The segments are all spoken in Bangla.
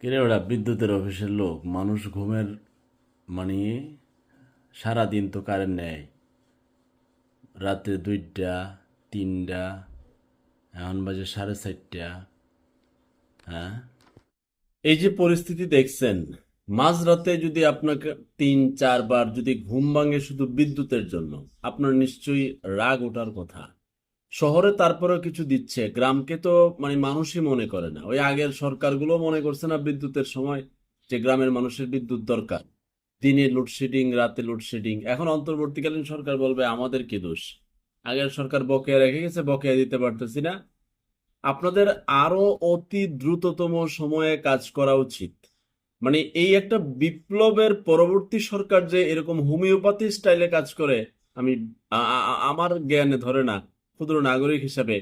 কিরে ওরা বিদ্যুতের অফিসের লোক মানুষ ঘুমের মানে সারাদিন তো কারেন্ট নেয়। রাতে দুইটা, তিনটা, এখন বাজে সাড়ে চারটা। হ্যাঁ? এই যে পরিস্থিতি দেখছেন, মাঝরাতে যদি আপনাকে তিন, চারবার যদি ঘুম ভাঙে শুধু বিদ্যুতের জন্য, আপনার নিশ্চয়ই রাগ ওঠার কথা। শহরে তারপরেও কিছু দিচ্ছে। গ্রামকে তো মানে মানুষই মনে করে না। ওই আগের সরকারগুলো মনে করছে না বিদ্যুতের সময় যে গ্রামের মানুষের বিদ্যুৎ দরকার। দিনে লোডশেডিং রাতে লোডশেডিং এখন অন্তর্বর্তীকালীন সরকার বলবে, আমাদের কি দোষ? আগের সরকার বকেয়া রেখে গেছে, বকেয়া দিতে পারতেছি না। আপনাদের আরও অতি দ্রুততম সময়ে কাজ করা উচিত। মানে এই একটা বিপ্লবের পরবর্তী সরকার যে এরকম হোমিওপ্যাথি স্টাইলে কাজ করে, আমি আমার জ্ঞানে ধরে না। ক্ষুদ্র নাগরিক হিসাবে।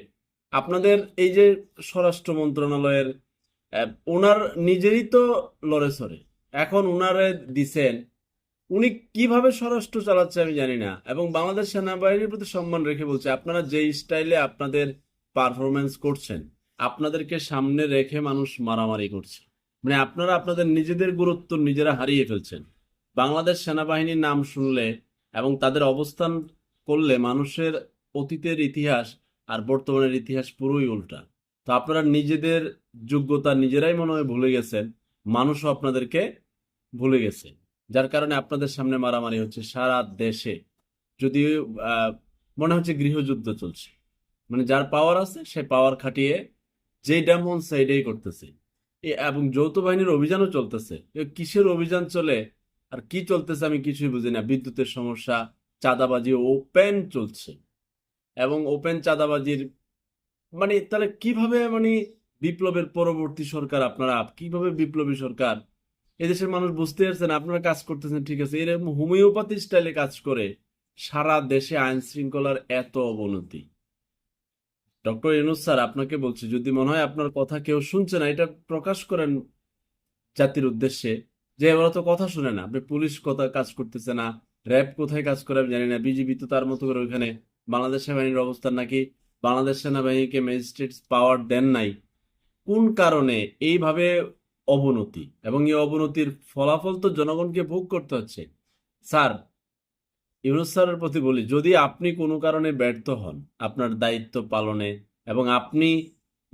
আপনাদের এই যে স্বরাষ্ট্র মন্ত্রণালয়ের ওনার নিজেরই তো লড়ে সরে এখন উনারে দিছেন, উনি কীভাবে স্বরাষ্ট্র চালাচ্ছে আমি জানি না। এবং বাংলাদেশ সেনাবাহিনীর প্রতি সম্মান রেখে বলছে, আপনারা যে স্টাইলে আপনাদের পারফরমেন্স করছেন, আপনাদেরকে সামনে রেখে মানুষ মারামারি করছে। মানে আপনারা আপনাদের নিজেদের গুরুত্ব নিজেরা হারিয়ে ফেলছেন। বাংলাদেশ সেনাবাহিনীর নাম শুনলে এবং তাদের অবস্থান করলে মানুষের অতীতের ইতিহাস আর বর্তমানের ইতিহাস পুরোই উল্টা। তো আপনারা নিজেদের যোগ্যতা নিজেরাই মনে হয় ভুলে গেছেন মানুষও আপনাদেরকে ভুলে গেছে। যার কারণে আপনাদের সামনে মারামারি হচ্ছে সারা দেশে। আহ, মনে হচ্ছে গৃহযুদ্ধ চলছে। মানে যার পাওয়ার আছে সে পাওয়ার খাটিয়ে যেইটা ডেমন সাইডেই করতেছে। এবং যৌথ বাহিনীর অভিযানও চলতেছে। কিসের অভিযান চলে আর কি চলতেছে আমি কিছুই বুঝি না। বিদ্যুতের সমস্যা চাঁদাবাজি ওপেন চলছে। এবং ওপেন চাঁদাবাজির মানে তাহলে কীভাবে মানে বিপ্লবের পরবর্তী সরকার আপনারা কীভাবে বিপ্লবী সরকার? এদেশের মানুষ বুঝতে পারছেন, আপনারা কাজ করতেছেন, ঠিক আছে। এরকম হোমিওপ্যাথি স্টাইলে কাজ করে সারা দেশে আইন শৃঙ্খলার এত অবনতি। ডক্টর ইউনুস স্যার, আপনাকে বলছি, যদি মনে হয় আপনার কথা কেউ শুনছে না, এটা প্রকাশ করেন জাতির উদ্দেশ্যে, যে ওরা তো কথা শুনে না। আপনি পুলিশ কথা কাজ করতেছে না, র্যাব কোথায় কাজ করে আমি জানি না, বিজিবি তো তার মতো করে ওইখানে বাংলাদেশ সেনাবাহিনীর অবস্থান নাকি বাংলাদেশ সেনাবাহিনীকে ম্যাজিস্ট্রেট পাওয়ার দেন নাই? কোন কারণে এইভাবে অবনতি? এবং এই অবনতির ফলাফল তো জনগণকে ভোগ করতে হচ্ছে। স্যার, ইউনুস স্যারের প্রতি বলি, যদি আপনি কোনো কারণে ব্যর্থ হন, আপনার দায়িত্ব পালনে, এবং আপনি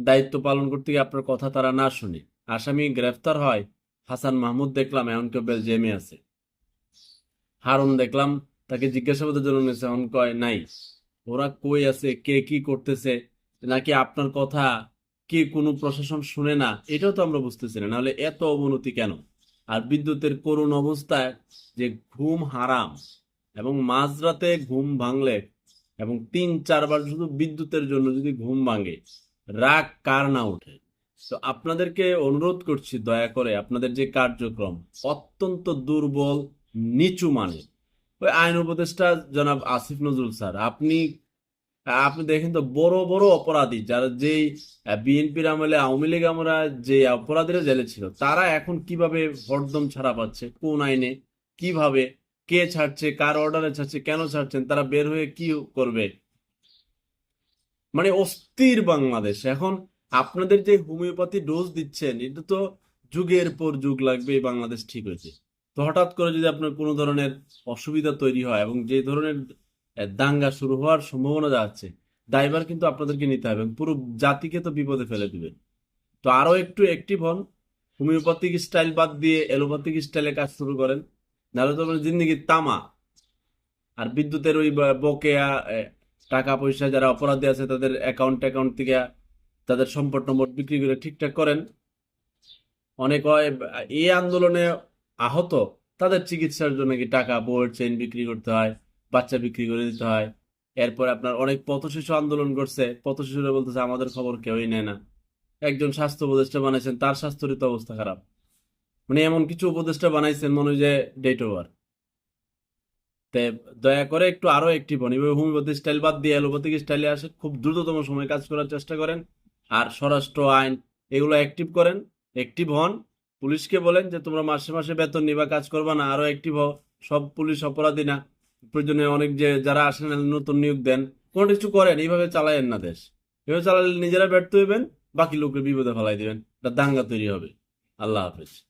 দায়িত্ব পালন করতে গিয়ে আপনার কথা তারা না শুনে, আসামি গ্রেফতার হয়, হাসান মাহমুদ দেখলাম এখন কেউ বেলজিয়ামে আছে। হারুন দেখলাম, তাকে জিজ্ঞাসাবাদের জন্য নিয়েছে এখন কয়, নাই। ওরা কই আছে, কে কি করতেছে, নাকি আপনার কথা কি কোনো প্রশাসন শুনে না? এটাও তো আমরা বুঝতেছি না। নাহলে এত অবনতি কেন? আর বিদ্যুতের করুণ অবস্থায় যে ঘুম হারাম এবং মাঝরাতে ঘুম ভাঙলে এবং তিন চারবার শুধু বিদ্যুতের জন্য যদি ঘুম ভাঙে, রাগ কার না ওঠে? তো আপনাদেরকে অনুরোধ করছি, দয়া করে আপনাদের যে কার্যক্রম অত্যন্ত দুর্বল, নিচু মানের ওই আইন উপদেষ্টা জনাব আসিফ নজরুল স্যার, আপনি আপনি দেখেন তো বড় বড় অপরাধী যারা যেই বিএনপির আমলে আওয়ামী লীগ আমরা যে অপরাধীরা জেলে ছিল, তারা এখন কীভাবে হরদম ছাড়া পাচ্ছে? কোন আইনে? কীভাবে? কে ছাড়ছে? কার অর্ডারে ছাড়ছে? কেন ছাড়ছেন? তারা বের হয়ে কি করবে? মানে অস্থির বাংলাদেশ। এখন আপনাদের যে হোমিওপ্যাথি ডোজ দিচ্ছেন, এটা তো যুগের পর যুগ লাগবে বাংলাদেশ ঠিক হয়েছে। তো হঠাৎ করে যদি আপনার কোনো ধরনের অসুবিধা তৈরি হয় এবং যে ধরনের দাঙ্গা শুরু হওয়ার সম্ভাবনা যাচ্ছে দায়ভার কিন্তু আপনাদেরকে নিতে হবে পুরো জাতিকে তো বিপদে ফেলে দিবেন। তো আরও একটু অ্যাক্টিভ হন, হোমিওপ্যাথিক স্টাইল বাদ দিয়ে অ্যালোপ্যাথিক স্টাইলে কাজ শুরু করেন, নাহলে তো আপনার জিন্দগি তামা। আর বিদ্যুতের ওই বকেয়া টাকা পয়সা যারা অপরাধী আছে তাদের অ্যাকাউন্ট অ্যাকাউন্ট থেকে তাদের সম্পদ নম্বর বিক্রি করে ঠিকঠাক করেন। অনেক হয় এই আন্দোলনে আহত, তাদের চিকিৎসার জন্য কি টাকা বইয়ের চেইন বিক্রি করতে হয়, বাচ্চা বিক্রি করে দিতে হয়। এরপর আপনার অনেক পথশিশু আন্দোলন করছে, পথশিশুরা বলতেছে, আমাদের খবর কেউই নেয় না। একজন স্বাস্থ্য উপদেষ্টা বানাইছেন, তার স্বাস্থ্যের তো অবস্থা খারাপ। মানে এমন কিছু উপদেষ্টা বানাইছেন, মনে হয় যে ডেট ওভার তে দয়া করে একটু আরও একটি হন। এভাবে হোমিওপ্যাথি স্টাইল বাদ দিয়ে অ্যালোপ্যাথিক স্টাইলে আসে, খুব দ্রুততম সময় কাজ করার চেষ্টা করেন। আর স্বরাষ্ট্র আইন, এগুলো অ্যাক্টিভ করেন অ্যাক্টিভ হন। পুলিশকে বলেন যে, তোমরা মাসে মাসে বেতন নিবা, কাজ করবা না, আরও একটি সব পুলিশ অপরাধী না। প্রয়োজনে অনেক যে, যারা আসেন নতুন নিয়োগ দেন। কোনো কিছু করেন, এইভাবে চালায়েন না দেশ। এভাবে চালালে নিজেরা ব্যর্থ হইবেন, বাকি লোকের বিপদে ফেলাই দিবেন। দাঙ্গা তৈরি হবে। আল্লাহ হাফেজ।